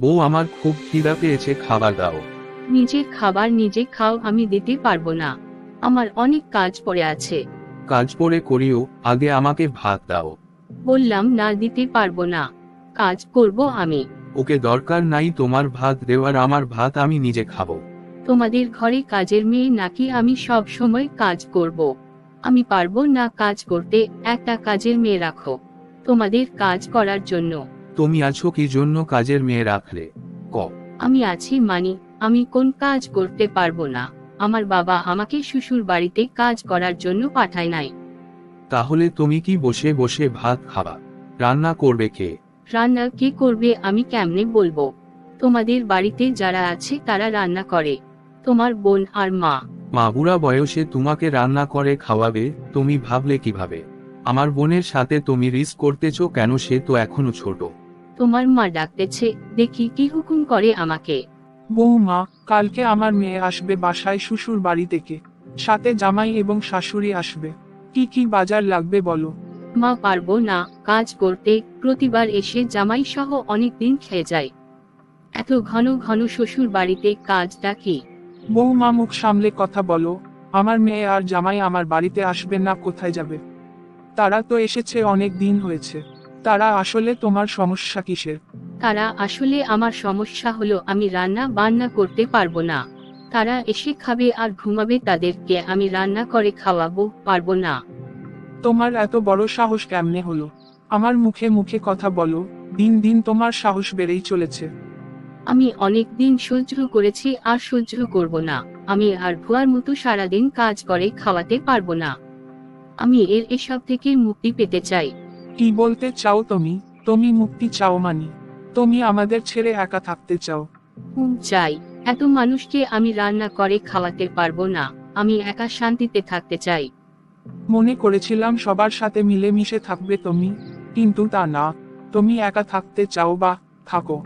বউ আমার খুব খিদা পেয়েছে খাবার দাও। নিজের খাবার নিজে খাও আমি দিতে পারব না। আমার অনেক কাজ পড়ে আছে। কাজ পরে করিও আগে আমাকে ভাত দাও। বললাম না দিতে পারব না। কাজ করব আমি। ওকে দরকার নাই তোমার ভাত দেওয়ার আমার ভাত আমি নিজে খাব। তোমাদের ঘরে কাজের মেয়ে নাকি আমি সব সময় কাজ করব। আমি পারব না কাজ করতে একটা কাজের মেয়ে রাখো। তোমাদের কাজ করার জন্য। তুমি আছো কি জন্য কাজের মেয়ে রাখলে? ক। আমি আছি মানি আমি কোন কাজ করতে পারব না। আমার বাবা আমাকে শ্বশুর বাড়িতে কাজ করার জন্য পাঠায় নাই। তাহলে তুমি কি বসে বসে ভাত খাবা? রান্না করবে কে? রান্না কে করবে আমি কেমনে বলব? তোমাদের বাড়িতে যারা আছে তারা রান্না করে। তোমার বোন আর মা। মা বুড়া বয়সে তোমাকে রান্না করে খাওয়াবে তুমি ভাবলে কীভাবে? আমার বোনের সাথে তুমি রিস্ক করতেছো কেন সে তো এখনও ছোট। তোমার মা ডাকতেছে দেখি কি হুকুম করে আমাকে। বৌমা কালকে আমার মেয়ে আসবে বাসায় শ্বশুর বাড়ি থেকে। সাথে জামাই এবং শাশুড়ি আসবে। কি কি বাজার লাগবে বলো? মা পারব না কাজ করতে। প্রতিবার এসে জামাই সহ অনেক দিন খেয়ে যায়। এত ঘন ঘন শ্বশুর বাড়িতে কাজটা কি? বৌমা মুখ সামলে কথা বলো। আমার মেয়ে আর জামাই আমার বাড়িতে আসবে না কোথায় যাবে? তারা তো এসেছে অনেক দিন হয়েছে। তারা আসলে তোমার সমস্যা কিসের? তারা আসলে আমার সমস্যা হলো আমি রান্না বান্না করতে পারব না। তারা এসে খাবে আর ঘুমাবে তাদেরকে আমি রান্না করে খাওয়াবো পারব না। তোমার এত বড় সাহস কেমনে হলো? আমার মুখে মুখে কথা বলো দিন দিন তোমার সাহস বেড়েই চলেছে। আমি অনেক দিন সহ্য করেছি আর সহ্য করব না। আমি আর ভুয়ার মতো সারাদিন কাজ করে খাওয়াতে পারব না। আমি এর এসব থেকে মুক্তি পেতে চাই। কি বলতে চাও তুমি? তুমি মুক্তি চাও মানি। তুমি আমাদের ছেড়ে একা থাকতে চাও। হুম, চাই। এত মানুষকে আমি রান্না করে খাওয়াতে পারব না। আমি একা শান্তিতে থাকতে চাই। মনে করেছিলাম সবার সাথে মিলেমিশে থাকবে তুমি কিন্তু তা না। তুমি একা থাকতে চাও বা থাকো।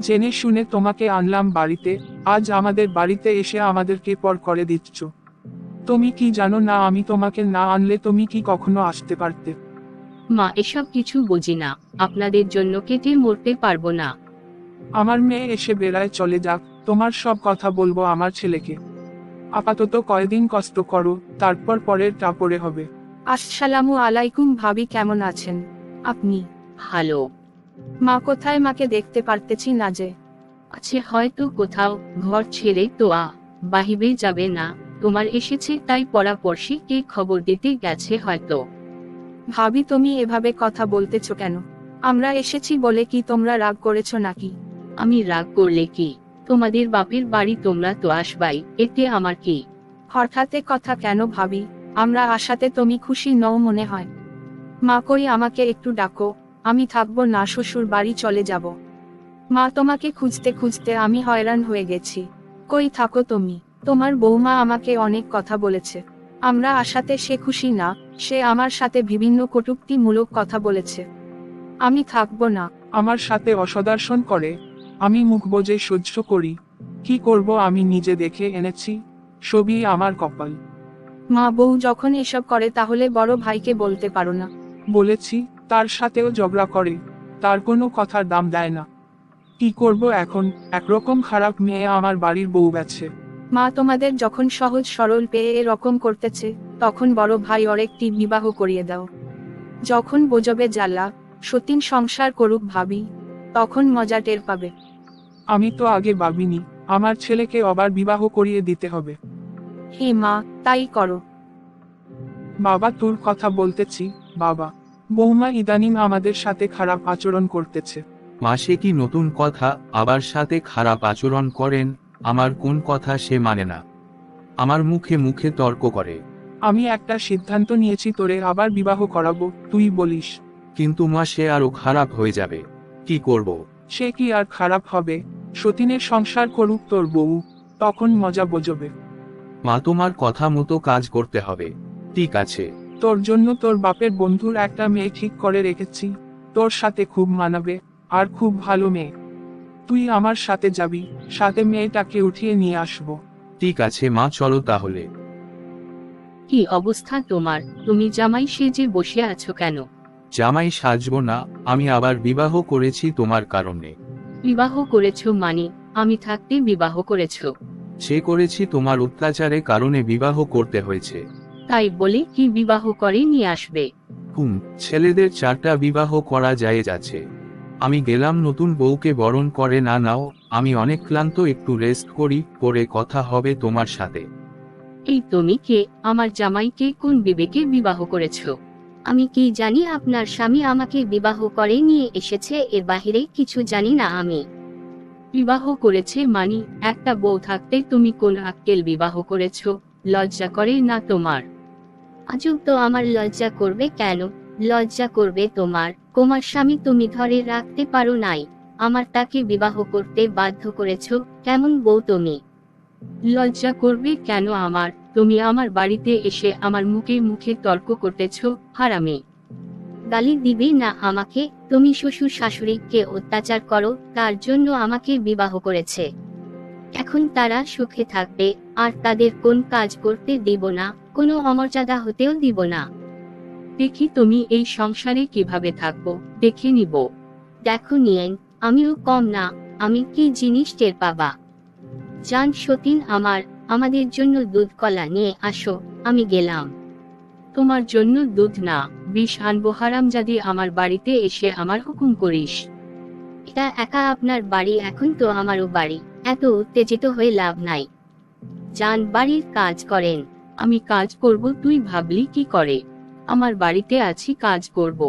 জেনে শুনে তোমাকে আনলাম বাড়িতে। আজ আমাদের বাড়িতে এসে আমাদেরকে পর করে দিচ্ছ। তুমি কি জানো না আমি তোমাকে না আনলে তুমি কি কখনো আসতে পারতে? মা এসব কিছু বুঝি না। আপনাদের জন্য কেটে মরতে পারব না। আমার মেয়ে এসে বেড়ায় চলে যাক তোমার সব কথা বলব আমার ছেলেকে। আপাতত কয়দিন কষ্ট করো তারপর পরের টাপরে হবে। আসসালামু আলাইকুম ভাবি কেমন আছেন? আপনি? ভালো। মা কোথায় মাকে দেখতে পারতেছি না যে। আছে হয়তো কোথাও ঘর ছেড়ে তো আ বাহিবে যাবে না। তোমার এসেছে তাই পরাপরশি কে খবর দিতে গেছে হয়তো। ভাবি তুমি এভাবে কথা বলতেছো কেন? আমরা এসেছি বলে কি তোমরা রাগ করেছ নাকি? আমি রাগ করলে কি? তোমাদের বাপের বাড়ি তোমরা তো আসবাই এতে আমার কি? হঠাৎ কথা কেন ভাবি আমরা আসাতে তুমি খুশি নও মনে হয়। মা কই আমাকে একটু ডাকো আমি থাকব না শ্বশুর বাড়ি চলে যাব। মা তোমাকে খুঁজতে খুঁজতে আমি হয়রান হয়ে গেছি। কই থাকো তুমি? তোমার বৌমা আমাকে অনেক কথা বলেছে। আমরা আসাতে সে খুশি না সে আমার সাথে বিভিন্ন কটুক্তিমূলক কথা বলেছে। আমি থাকব না। আমার সাথে অসদার্শন করে আমি মুখ বোঝে সহ্য করি কি করব আমি নিজে দেখে এনেছি সবই আমার কপাল। মা বউ যখন এসব করে তাহলে বড় ভাইকে বলতে পারো না। বলেছি তার সাথেও ঝগড়া করে তার কোনো কথার দাম দেয় না। কি করব এখন? একরকম খারাপ মেয়ে আমার বাড়ির বউ গেছে মা তোমাদের যখন সহজ সরল পেয়ে এরকম করতেছে তখন বড় ভাই ওর একটি বিবাহ করিয়ে দাও। যখন বোঝবে জ্বালা সতীন সংসার করুক ভাবি তখন মজা টের পাবে। আমি তো আগে ভাবিনি আমার ছেলেকে আবার বিবাহ করিয়ে দিতে হবে। হে মা তাই করো। বাবা তোর কথা বলতেছি বাবা। বৌমা ইদানিং আমাদের সাথে খারাপ আচরণ করতেছে। মাসে কি নতুন কথা আবার সাথে খারাপ আচরণ করেন? আমার কোন কথা সে মানে না। আমার মুখে মুখে তর্ক করে। আমি একটা সিদ্ধান্ত নিয়েছি তোরে আবার বিবাহ করাবো তুই বলিস। কিন্তু মা সে আরও খারাপ হয়ে যাবে। কি করব? সে কি আর খারাপ হবে? সতীনের সংসার করুক তোর বউ তখন মজা বোঝবে। মা তোমার কথা মতো কাজ করতে হবে। ঠিক আছে। তোর জন্য তোর বাপের বন্ধুর একটা মেয়ে ঠিক করে রেখেছি। তোর সাথে খুব মানাবে আর খুব ভালো মেয়ে। তুই আমার সাথে যাবি সাথে মেয়েটাকে উঠিয়ে নিয়ে আসব। ঠিক আছে মা চলো তাহলে। কি অবস্থা তোমার? তুমি জামাই সেজে বসে আছো কেন? জামাই সাজবো না আমি আবার বিবাহ করেছি তোমার কারণে। বিবাহ করেছ মানে আমি থাকতে বিবাহ করেছ। সে করেছি তোমার অত্যাচারে কারণে বিবাহ করতে হয়েছে। তাই বলে কি বিবাহ করে নিয়ে আসবে? হুম ছেলেদের চারটা বিবাহ করা যায় আছে আমি গেলাম নতুন বউকে বরণ করে, না, নাও, আমি অনেক ক্লান্ত, একটু রেস্ট করি, পরে কথা হবে তোমার সাথে। এই তুমি কে? আমার জামাইকে কোন বিবেকে বিবাহ করেছ? আমি কি জানি আপনার স্বামী আমাকে বিবাহ করে নিয়ে এসেছে, এর বাহিরে কিছু জানি না আমি। বিবাহ করেছে মানি, একটা বউ থাকতে তুমি কোন আক্কেল বিবাহ করেছ? লজ্জা করে না তোমার? আজব তো আমার লজ্জা করবে কেন? লজ্জা করবে তোমার। তোমার স্বামী, তুমি ধরে রাখতে পারো নাই। আমার তাকে বিবাহ করতে বাধ্য করেছ। কেমন বউ তুমি? লজ্জা করবে কেন আমার? তুমি আমার বাড়িতে এসে আমার মুখে মুখে তর্ক করতেছ, হারামে। গালি দিবে না আমাকে। তুমি শ্বশুর শাশুড়িকে অত্যাচার করো, তার জন্য আমাকে বিবাহ করেছে। এখন তারা সুখে থাকবে, আর তাদের কোন কাজ করতে দিব না, কোনো অমর্যাদা হতেও দিব না। দেখি তুমি এই সংসারে কীভাবে থাকব দেখে নিব। দেখো নিয়েন আমিও কম না আমি কি জিনিস টের পাবা? জান সতীন আমার আমাদের জন্য দুধ কলা নিয়ে আসো আমি গেলাম। তোমার জন্য দুধ না বিষ আনব হারামজাদি আমার বাড়িতে এসে আমার হুকুম করিস। এটা একা আপনার বাড়ি এখন তো আমারও বাড়ি এত উত্তেজিত হয়ে লাভ নাই। যান বাড়ির কাজ করেন। আমি কাজ করব তুই ভাবলি কি করে? আমার বাড়িতে আছি কাজ করব।